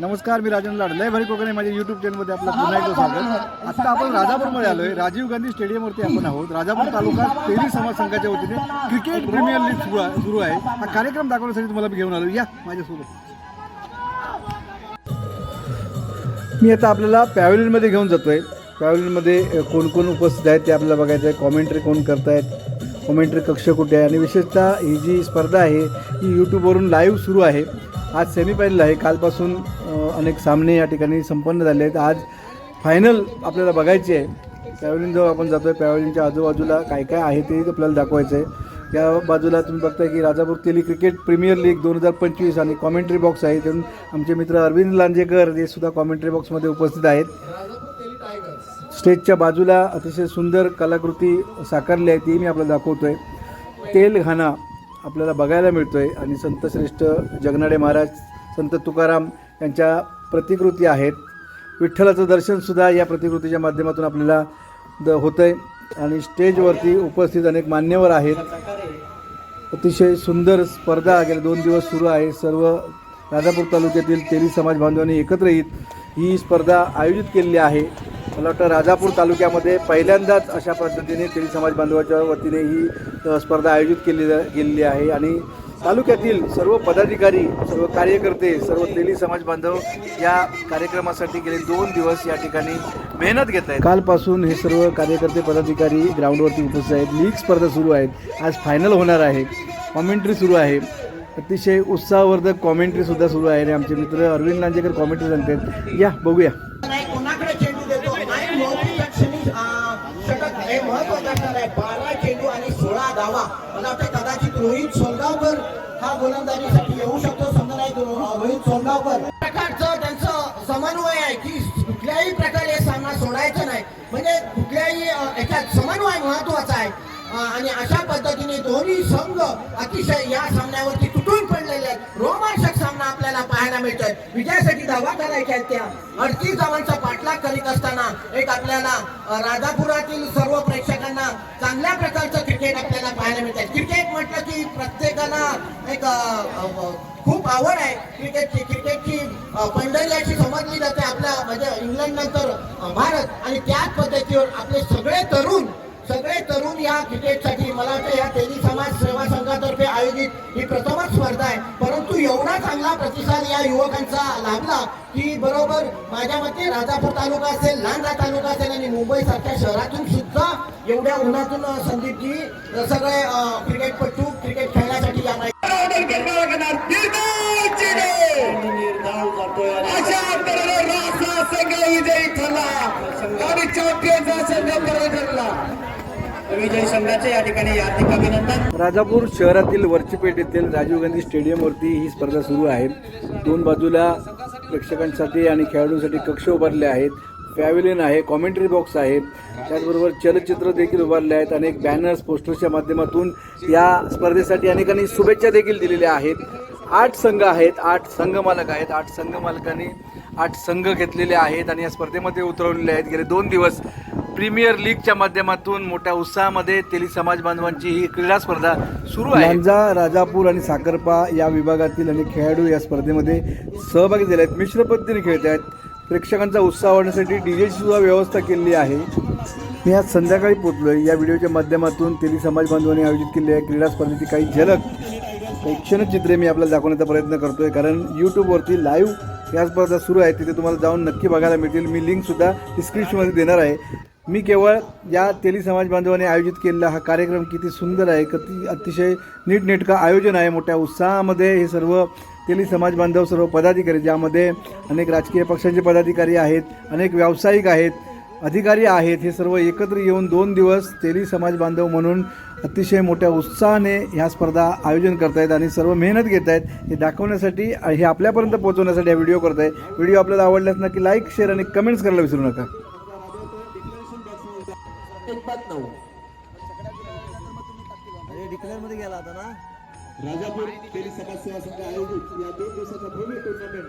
नमस्कार मी राजन लाड. लय भारी कोकण माझ्या युट्यूब चॅनलमध्ये आपलं पुन्हा एकदा स्वागत. आता आपण राजापूरमध्ये आलोय. राजीव गांधी स्टेडियमवरती आपण आहोत. राजापूर तालुका तेली समाज संघाच्या वतीने क्रिकेट प्रीमियर लीग सुरू आहे सुरू आहे. हा कार्यक्रम दाखवण्यासाठी तुम्हाला मी घेऊन आलो या माझ्यासोबत. मी आता आपल्याला पॅव्हलियनमध्ये घेऊन जातोय. पॅव्हलियनमध्ये अ, कोण कोण उपस्थित आहेत ते आपल्याला बघायचं आहे कॉमेंट्री कोण करतायत? कॉमेंट्री कक्ष कुठे आहे? आणि विशेषतः ही जी स्पर्धा आहे ही यूट्यूबवरून लाईव्ह सुरू आहे. आज सेमीफायनल आहे. कालपासून अनेक सामने या ठिकाणी संपन्न झाले आहेत. आज फायनल आपल्याला बघायची आहे. पॅव्हलियन जवळ आपण आहे पॅव्हलियनच्या आजूबाजूला काय काय आहे ते आपल्याला दाखवायचं आहे या बाजूला तुम्ही बघताय की Rajapur Teli cricket premier league दोन हजार पंचवीस आणि कॉमेंट्री बॉक्स आहे. त्यातून आमचे मित्र अरविंद लांजेकर हे सुद्धा कॉमेंट्री बॉक्समध्ये उपस्थित आहेत. स्टेजच्या बाजूला अतिशय सुंदर कलाकृती साकारली आहे ती मी आपल्याला दाखवतोय. तेल घाणा आपल्याला बघायला मिळतोय आणि संतश्रेष्ठ जगनाडे महाराज संत तुकाराम यांच्या प्रतिकृती आहेत. विठ्ठलाचं दर्शनसुद्धा या प्रतिकृतीच्या माध्यमातून आपल्याला द होतं आहे आणि स्टेजवरती उपस्थित अनेक मान्यवर आहेत. अतिशय सुंदर स्पर्धा गेले दोन दिवस सुरू आहे. सर्व राजापूर तालुक्यातील तेली समाज बांधवांनी एकत्र येत ही स्पर्धा आयोजित केलेली आहे. मला वाटतं राजापूर तालुक्यामध्ये पहिल्यांदाच अशा पद्धतीने तेली समाज बांधवाच्या वतीने ही स्पर्धा आयोजित केली गेलेली आहे. आणि तालुक्यातील सर्व पदाधिकारी सर्व कार्यकर्ते सर्व तेली समाज बांधव या कार्यक्रमासाठी गेले दोन दिवस या ठिकाणी मेहनत घेत आहेत. कालपासून हे सर्व कार्यकर्ते पदाधिकारी ग्राउंडवरती उपस्थित आहेत. लीग स्पर्धा सुरू आहेत. आज फायनल होणार आहे. कॉमेंट्री सुरू आहे. अतिशय उत्साहवर्धक कॉमेंट्रीसुद्धा सुरू आहे. आणि आमचे मित्र अरविंद लांजेकर कॉमेंट्री सांगतात या बघूया. रोहित सोलगावकर हा गोलंदाजीसाठी येऊ शकतो समजा नाही रोहित सोलगावकर प्रकारचं त्यांचं समन्वय आहे की कुठल्याही प्रकारे सामना सोडायचा नाही. म्हणजे कुठल्याही याच्यात समन्वय महत्त्वाचा आहे. आणि अशा पद्धतीने दोन्ही संघ अतिशय या सामन्यावरती तुटून पडलेले आहेत. रोमांच मिळतोय. विजयासाठी धावा करायच्या आहेत त्या. अडतीस धावांचा पाठलाग करीत असताना एक आपल्याला राधापुरातील राजापुरातील सर्व प्रेक्षकांना चांगल्या प्रकारचं क्रिकेट आपल्याला पाहायला मिळतंय. क्रिकेट म्हटलं की प्रत्येकाला एक खूप आवड आहे क्रिकेटची. क्रिकेटची पंढरी अशी समजली जाते आपल्या म्हणजे इंग्लंड नंतर भारत. आणि त्याच पद्धतीवर आपले सगळे तरुण सगळे तरुण या क्रिकेटसाठी मला वाटतं या तेली समाज सेवा संघातर्फे आयोजित ही प्रथमच स्पर्धा आहे. परंतु एवढा चांगला प्रतिसाद या युवकांचा लाभला की बरोबर माझ्या मते राजापूर तालुका असेल लांजा तालुका असेल आणि मुंबई सारख्या शहरातून सुद्धा एवढ्या उन्हातून संदीपजी सगळे क्रिकेटपटू क्रिकेट खेळण्यासाठी या संघ विजयी ठरला. आणि चॅम्पियनचा संघ ठरला. विजयी संघाचे या ठिकाणी हार्दिक अभिनंदन. राजापूर शहरातील वरचीपेठ येथील राजीव गांधी स्टेडियमवरती ही स्पर्धा सुरू आहे. दोन बाजूला प्रेक्षकांसाठी आणि खेळाडूंसाठी कक्ष उभारले आहेत. पॅव्हिलियन आहे कॉमेंट्री बॉक्स आहे. त्याचबरोबर चलचित्र देखील उभारले आहेत अनेक बॅनर्स पोस्टर्सच्या माध्यमातून या स्पर्धेसाठी अनेकांनी शुभेच्छा देखील दिलेल्या आहेत. आठ संघ आहेत आठ संघ मालक आहेत. आठ संघ मालकांनी आठ संघ घेतलेले आहेत आणि या स्पर्धेमध्ये उतरवलेले आहेत. गेले दोन दिवस प्रीमियर लीगच्या माध्यमातून मोठ्या उत्साहामध्ये तेली समाज बांधवांची ही क्रीडा स्पर्धा सुरू आहे. लांजा राजापूर आणि साखरपा या विभागातील अनेक खेळाडू या स्पर्धेमध्ये सहभागी झाले आहेत. मिश्र पद्धतीने खेळत आहेत. प्रेक्षकांचा उत्साह वाढण्यासाठी डीजेची सुद्धा व्यवस्था केलेली आहे. मी आज संध्याकाळी पोचलो आहे या व्हिडिओच्या माध्यमातून तेली समाज बांधवांनी आयोजित केलेली आहे क्रीडा स्पर्धेची काही झलक काही क्षणचित्रे मी आपल्याला दाखवण्याचा प्रयत्न करतो आहे कारण यूट्यूबवरती लाईव्ह या स्पर्धा सुरू आहे तिथे तुम्हाला जाऊन नक्की बघायला मिळतील. मी लिंकसुद्धा डिस्क्रिप्शनमध्ये देणार आहे. मी केवळ या तेली समाज बांधवाने आयोजित केलेला हा कार्यक्रम किती सुंदर आहे किती अतिशय नीटनेटकं आयोजन आहे मोठ्या उत्साहामध्ये हे सर्व तेली समाज बांधव सर्व पदाधिकारी ज्यामध्ये अनेक राजकीय पक्षांचे पदाधिकारी आहेत अनेक व्यावसायिक आहेत अधिकारी आहेत हे सर्व एकत्र येऊन दोन दिवस तेली समाज बांधव म्हणून अतिशय मोठ्या उत्साहाने ह्या स्पर्धा आयोजन करतायत आणि सर्व मेहनत घेत आहेत हे दाखवण्यासाठी हे आपल्यापर्यंत पोहोचवण्यासाठी हा व्हिडिओ करत आहे व्हिडिओ आपल्याला आवडल्यास नक्की लाईक शेअर आणि कमेंट्स करायला विसरू नका. राजापूर तेली समाज सेवा संघ आयोजित. या दोन दिवसाच्या भव्य टुर्नामेंट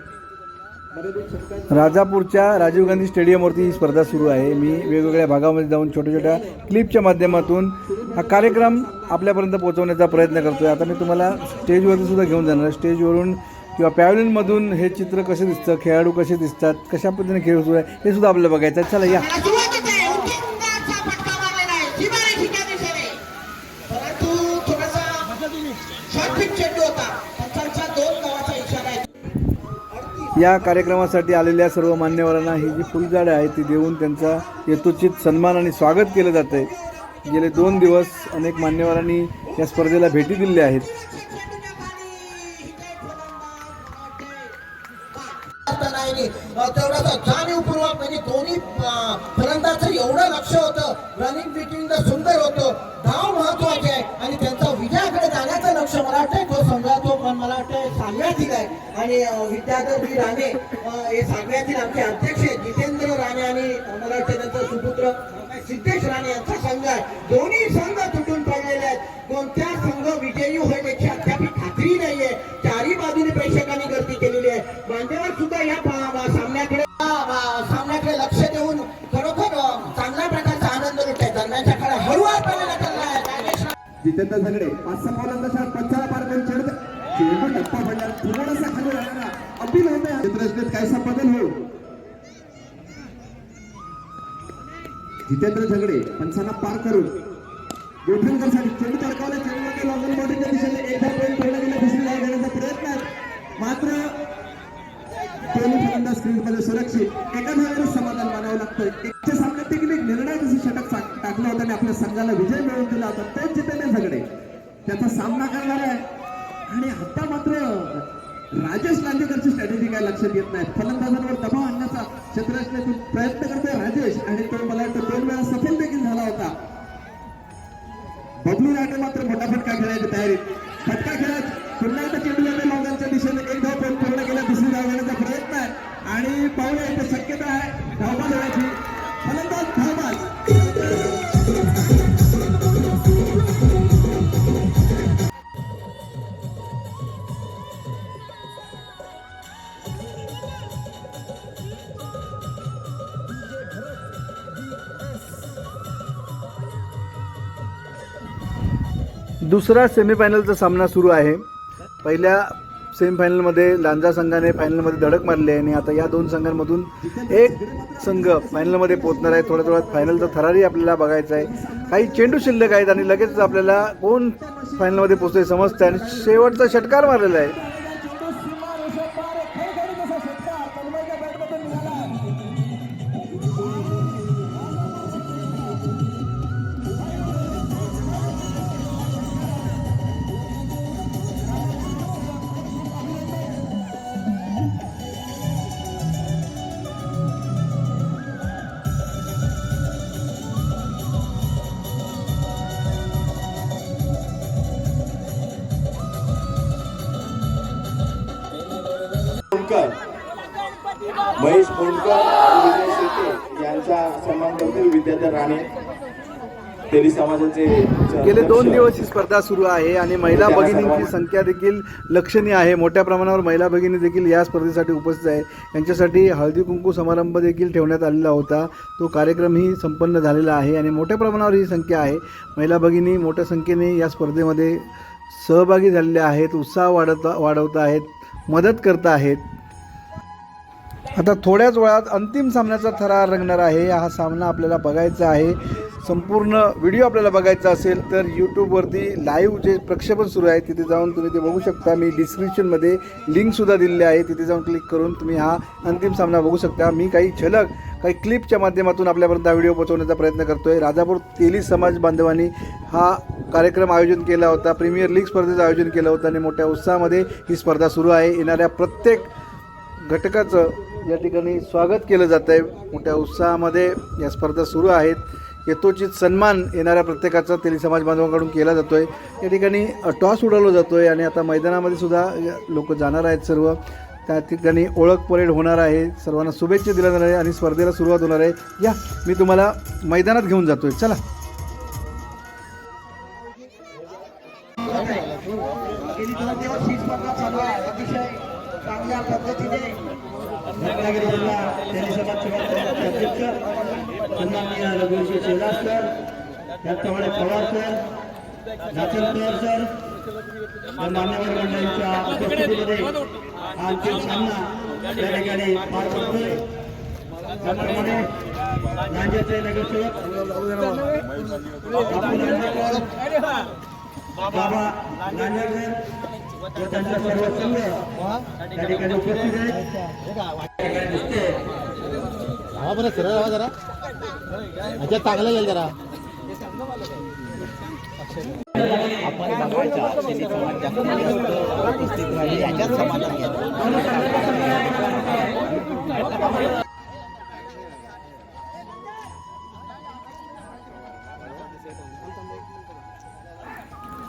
मर्यादित षटकांच्या राजापूरच्या राजीव गांधी स्टेडियमवरती ही स्पर्धा सुरू आहे. मी वेगवेगळ्या भागामध्ये जाऊन छोट्या छोट्या क्लिपच्या माध्यमातून हा कार्यक्रम आपल्यापर्यंत पोहोचवण्याचा प्रयत्न करतो आहे आता मी तुम्हाला स्टेजवरती सुद्धा घेऊन जाणार आहे. स्टेजवरून किंवा पॅव्हलिनमधून हे चित्र कसे दिसतं खेळाडू कसे दिसतात कशा पद्धतीने खेळ सुरू आहे हे सुद्धा आपल्याला बघायचं चला या. या कार्यक्रमासाठी आलेल्या सर्व मान्यवरांना ही जी फुलझाडं आहे ती देऊन त्यांचा यथोचित सन्मान आणि स्वागत केलं जातं आहे गेले दोन दिवस अनेक मान्यवरांनी या स्पर्धेला भेटी दिलेल्या आहेत. तेवढा जाणीवपूर्वक म्हणजे दोन्ही फलंदाचं एवढं लक्ष होतं रनिंग आणि अं, राणे हे सांगण्यातील आमचे अध्यक्ष जितेंद्र राणे आणि अं, मला वाटतं त्यांचा सुपुत्र सिद्धेश राणे यांचा संघ आहे. दोन्ही संघ तुटून पडलेले आहेत. कोणत्या संघ विजयी होईल याची अद्याप खात्री नाहीये. चारी बाजूने प्रेक्षकांनी गर्दी केलेली आहे. मान्यवर सुद्धा या सामन्याकडे सामन्याकडे लक्ष देऊन खरोखर चांगल्या प्रकारचा आनंद लुटताय दरम्यानच्या काळात हळूवारपणे जितेंद्र झगडे पाच सहा पावलांचा पंचाला पार करून चेंडू टप्पा पडला पुरवण्याचा खाली राहणारा अपील होत आहे जितेंद्र काहीसा बदल हो जितेंद्र झगडे पंचांना पार करून गोठणकरसाठी चेंडू तडकावला चेंडूमध्ये लॉंगन बॉडीच्या दिशेने एकदा पॉईंट पूर्ण गेला दुसरी धाव घेण्याचा प्रयत्न मात्र दोन्ही फलंदाज स्क्रीनमध्ये सुरक्षित. एका धावेवर समाधान मानावं लागतं एकच्या सामन्यात देखील एक निर्णायक असं षटक टाकलं होतं आणि आपल्या संघाला विजय मिळवून दिला होता तोच जितेंद्र झगडे. त्याचा सामना करणार आहे आणि आता मात्र राजेश लांजेकरची स्ट्रॅटेजी काय लक्षात येत नाही फलंदाजांवर दबाव आणण्याचा क्षेत्ररचनेतून प्रयत्न करतोय राजेश आणि तो मला वाटतं दोन वेळा सफल देखील झाला होता. बबलू राठे मात्र मोठा फटका खेळायची तयारी. फटका खेळत पुन्हा एकदा चेंडू जाते लॉंगांच्या दिशेने. एक धाव पूर्ण केला दुसरी धाव घेण्याचा प्रयत्न आहे. आणि पाहुणे इथे शक्यता आहे. धावबाद दुसरा सेमीफायनलचा सामना सुरू आहे. पहिल्या सेमीफायनलमध्ये लांजा संघाने फायनलमध्ये धडक मारली आहे आणि आता या दोन संघांमधून एक संघ फायनलमध्ये पोहोचणार आहे. थोड्या थोडा फायनलचा थरारी आपल्याला बघायचा आहे. काही चेंडू शिल्लक आहेत आणि लगेच आपल्याला कोण फायनलमध्ये पोचतोय समजतं आणि शेवटचा षटकार मारलेला आहे. सन्मान करतो राणे समाजाचे गेले दोन. दिवस ही स्पर्धा सुरू आहे आणि महिला भगिनींची संख्या देखील लक्षणीय आहे. मोठ्या प्रमाणावर महिला भगिनी देखील या स्पर्धेसाठी उपस्थित आहे यांच्यासाठी हळदी कुंकू समारंभ देखील ठेवण्यात आलेला होता. तो कार्यक्रमही संपन्न झालेला आहे आणि मोठ्या प्रमाणावर ही संख्या आहे. महिला भगिनी मोठ्या संख्येने या स्पर्धेमध्ये सहभागी झालेल्या आहेत उत्साह वाढत वाढवत आहेत मदत करत आहेत. आता थोड्याच वेळात अंतिम सामन्याचा थरार रंगणार आहे. हा सामना आपल्याला बघायचा आहे. संपूर्ण व्हिडिओ आपल्याला बघायचा असेल तर यूट्यूबवरती लाईव्ह जे प्रक्षेपण सुरू आहे तिथे जाऊन तुम्ही ते बघू शकता. मी डिस्क्रिप्शनमध्ये लिंकसुद्धा दिलेली आहे. तिथे जाऊन क्लिक करून तुम्ही हा अंतिम सामना बघू शकता. मी काही झलक काही क्लिपच्या माध्यमातून आपल्यापर्यंत हा व्हिडिओ पोहोचवण्याचा प्रयत्न करतो आहे राजापूर तेली समाज बांधवांनी हा कार्यक्रम आयोजन केला होता. प्रीमियर लीग स्पर्धेचं आयोजन केलं होतं आणि मोठ्या उत्साहामध्ये ही स्पर्धा सुरू आहे. येणाऱ्या प्रत्येक घटकाचं या ठिकाणी स्वागत केलं जातं आहे मोठ्या उत्साहामध्ये या स्पर्धा सुरू आहेत. यथोचित सन्मान येणाऱ्या प्रत्येकाचा तेली समाज बांधवांकडून केला जातो आहे या ठिकाणी टॉस उडवला जातो आहे आणि आता मैदानामध्ये सुद्धा लोक जाणार आहेत सर्व. त्या ठिकाणी ओळख परेड होणार आहे. सर्वांना शुभेच्छा दिल्या जाणार आहे आणि स्पर्धेला सुरुवात होणार आहे. या मी तुम्हाला मैदानात घेऊन जातो आहे चला. सर त्याचप्रमाणे पवार सर नाचलकर सर या मान्यवर मंडळींच्या उपस्थितीमध्ये हा अंतिम सामना या ठिकाणी पार पडतोय. त्याप्रमाणे राज्याचे नगरसेवक बाबा नांदेडकर व त्यांचा सर्व संघ त्या ठिकाणी उपस्थित आहेत. दिसते हा बरं सरळ हवा जरा. अच्छा चांगलं गेलं जरा.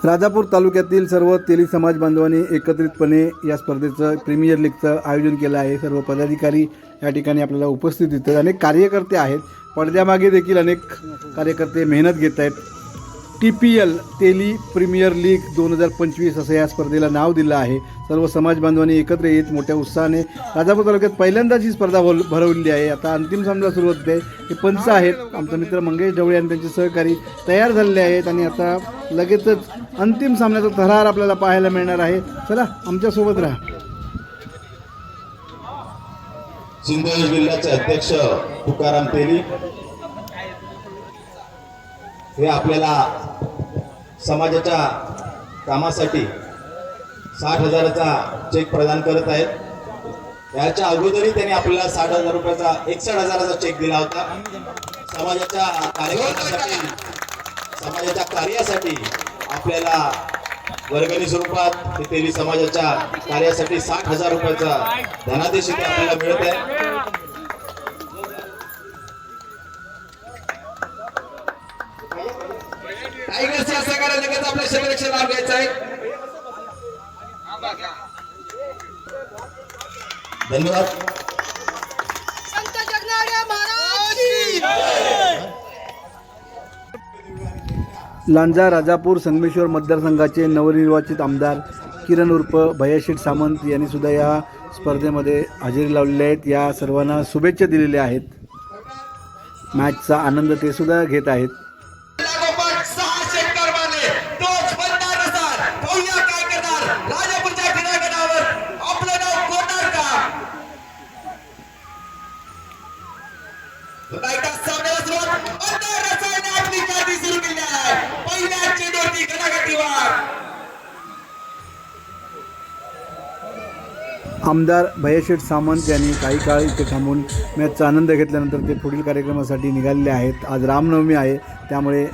राजापूर तालुक्यातील सर्व तेली समाज बांधवांनी एकत्रितपणे या स्पर्धेचं प्रीमियर लीगचं आयोजन केलं आहे. सर्व पदाधिकारी या ठिकाणी आपल्याला उपस्थित दिसतात अनेक कार्यकर्ते आहेत. पडद्यामागे देखील अनेक कार्यकर्ते मेहनत घेत आहेत. T P L Teli premier league दोन हजार पंचवीस असं या स्पर्धेला नाव दिलं आहे. सर्व समाज बांधवांनी एकत्र येत मोठ्या उत्साहाने राजापूर तालुक्यात पहिल्यांदाच ही स्पर्धा भर भरवली आहे. आता अंतिम सामना सुरू होते. हे पंच आहेत. आमचा मित्र मंगेश ढवळे आणि त्यांचे सहकारी तयार झालेले आहेत आणि आता लगेचच अंतिम सामन्याचा थरार आपल्याला पाहायला मिळणार आहे. चला आमच्यासोबत राहा. सिंधुदुर्ग जिल्ह्याचे अध्यक्ष तुकाराम तेली. हे आपल्याला समाजाच्या कामासाठी साठ हजाराचा चेक प्रदान करत आहेत. याच्या अगोदरही त्यांनी आपल्याला साठ हजार रुपयाचा एकसठ हजाराचा चेक दिला होता. समाजाच्या कार्यक्रमासाठी समाजाच्या कार्यासाठी आपल्याला वर्गणी स्वरूपात ते समाजाच्या कार्यासाठी साठ हजार रुपयाचा धनादेश इथे आपल्याला मिळत आहे. टायगर्स या संघाला लगेच आपल्या क्षेत्ररक्षण लाभ घ्यायचा आहे. धन्यवाद. लांजा राजापूर संगमेश्वर मतदारसंघाचे नवनिर्वाचित आमदार किरण उर्फ भयाशेठ सामंत यांनी सुद्धा या स्पर्धेमध्ये हजेरी लावलेल्या आहेत. या सर्वांना शुभेच्छा दिलेल्या आहेत. मॅचचा आनंद ते सुद्धा घेत आहेत. आमदार भयशेठ सामंत यांनी काही काळ इथे थांबून मॅचचा आनंद घेतल्यानंतर ते पुढील कार्यक्रमासाठी निघालेले आहेत. आज रामनवमी आहे. त्यामुळे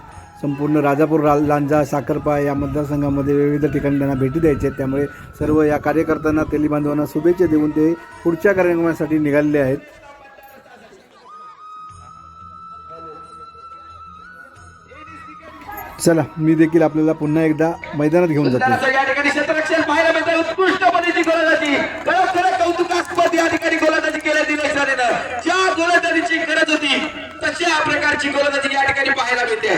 संपूर्ण राजापूर रा लांजा साखरपा या मतदारसंघामध्ये विविध ठिकाणी त्यांना भेटी द्यायच्या आहेत. त्यामुळे सर्व या कार्यकर्त्यांना तेली बांधवांना शुभेच्छा देऊन ते पुढच्या कार्यक्रमासाठी निघालेले आहेत. चला मी देखील आपल्याला पुन्हा एकदा मैदानात घेऊन जातो. या ठिकाणी क्षेत्ररक्षण पाहायला मिळतं उत्कृष्ट पद्धती गोलंदाजी खरोखर कौतुकास्पद या ठिकाणी गोलंदाजी केल्या दिनेश राणेनं. ज्या गोलंदाजीची गरज होती तशा प्रकारची गोलंदाजी या ठिकाणी पाहायला मिळते.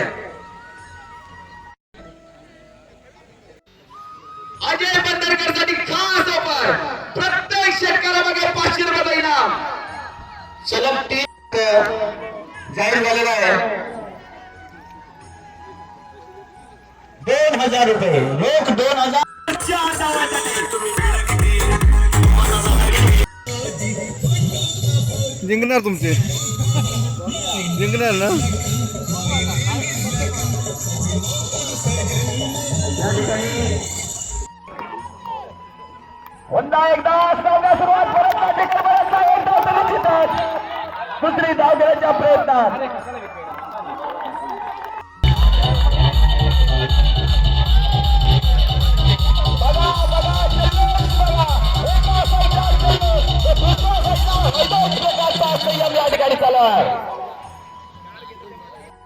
अजय बंदरकरसाठी खास ऑफर. प्रत्येक षटकारामागे पाचशे रुपयाचा इनाम. सलग तीन जाहीर झालेला आहे. दोन हजार रुपये. रोख दोन हजार जिंकणार तुमचे. जिंकणार ना? पुन्हा एकदा सामना सुरुवात परत दुसरी धाव घेण्याच्या प्रयत्नात.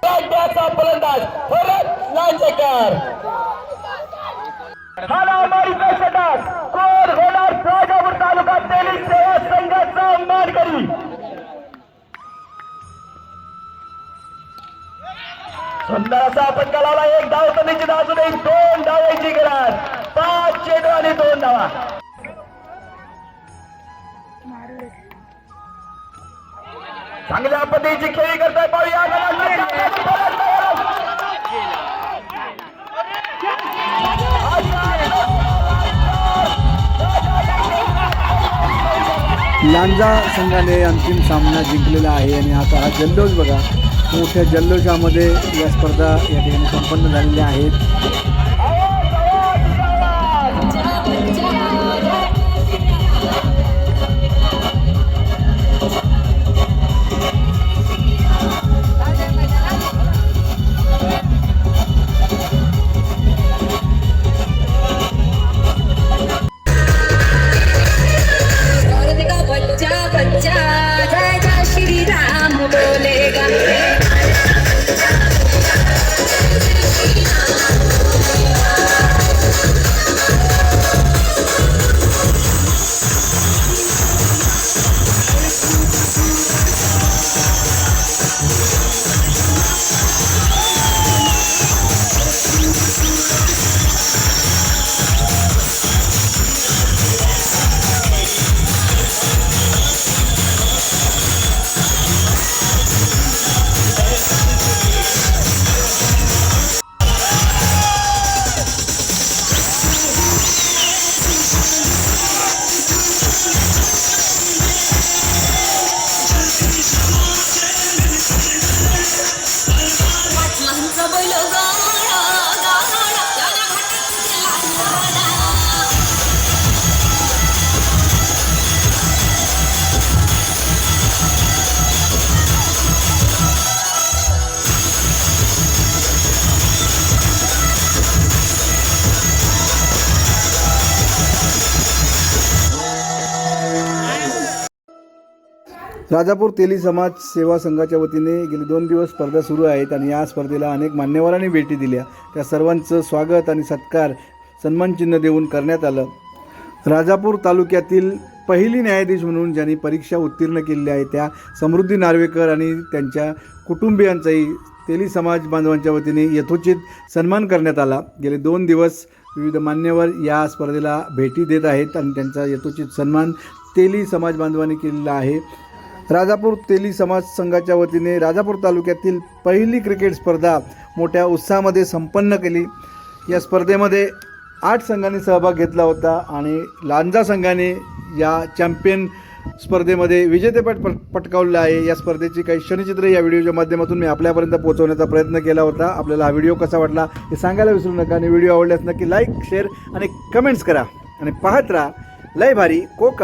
राज्याचा फलंदाज भरत लांजेकर हाणामारीचा षटक कोण होणार राजापूर तालुका तेली सेवा संघाचा मानकरी सुंदर आपण कलाला एक धाव तर निश्चित अजून एक दोन धावायची गरज पाच चेंडू आणि दोन धावा चांगल्या पद्धतीची खेळी करताय पाहूया लांजा संघाने अंतिम सामना जिंकलेला आहे आणि आता हा जल्लोष बघा. मोठ्या जल्लोषामध्ये या स्पर्धा या ठिकाणी संपन्न झालेल्या आहेत. बच्चा बच्चा. राजापूर तेली समाज सेवा संघाच्या वतीने गेले दोन दिवस स्पर्धा सुरू आहेत आणि या स्पर्धेला अनेक मान्यवरांनी भेटी दिल्या. त्या सर्वांचं स्वागत आणि सत्कार सन्मानचिन्ह देऊन करण्यात आलं. राजापूर तालुक्यातील पहिली न्यायाधीश म्हणून ज्यांनी परीक्षा उत्तीर्ण केलेल्या आहे त्या समृद्धी नार्वेकर आणि त्यांच्या कुटुंबियांचाही तेली समाज बांधवांच्या वतीने यथोचित सन्मान करण्यात आला. गेले दोन दिवस विविध मान्यवर या स्पर्धेला भेटी देत आहेत आणि त्यांचा यथोचित सन्मान तेली समाज बांधवांनी केलेला आहे. राजापूर तेली समाज संघाच्या वतीने राजापूर तालुक्यातील पहिली क्रिकेट स्पर्धा मोठ्या उत्साहामध्ये संपन्न केली. या स्पर्धेमध्ये आठ संघांनी सहभाग घेतला होता आणि लांजा संघाने या चॅम्पियन स्पर्धेमध्ये विजेतेपद पट पटकावलेलं आहे. या स्पर्धेची काही क्षणचित्र या व्हिडिओच्या माध्यमातून मी आपल्यापर्यंत पोहोचवण्याचा प्रयत्न केला होता. आपल्याला हा व्हिडिओ कसा वाटला हे सांगायला विसरू नका आणि व्हिडिओ आवडल्यास नक्की लाईक शेअर आणि कमेंट्स करा. आणि पाहत राहा लय भारी कोक